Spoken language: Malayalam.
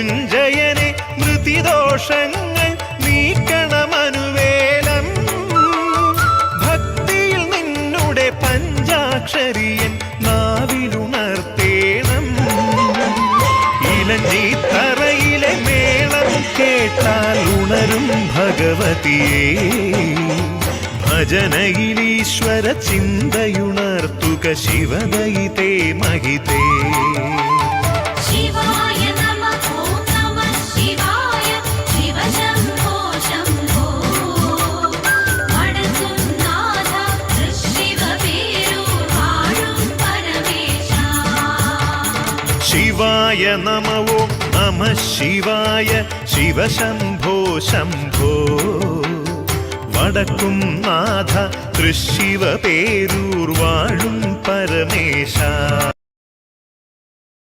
മൃത്യുഞ്ജയനെ മൃതിദോഷങ്ങൾ നീക്കണമനുവേലം. ഭക്തിയിൽ നിന്നുടെ പഞ്ചാക്ഷരിയൻ നാവിലുണർത്തേണം. ഇലഞ്ഞിത്തറയിലെ മേളം കേട്ടാൽ ഉണരും ഭഗവതിയെ. ഭജനയിലീശ്വര ചിന്തയുണർത്തുക ശിവദയിതേ മഹിതേ. ശിവായ നമവോ നമ ശിവായ ശിവശംഭോ ശംഭോ. വടക്കും നാഥ തൃശിവ പേരൂർ വാഴും പരമേശ.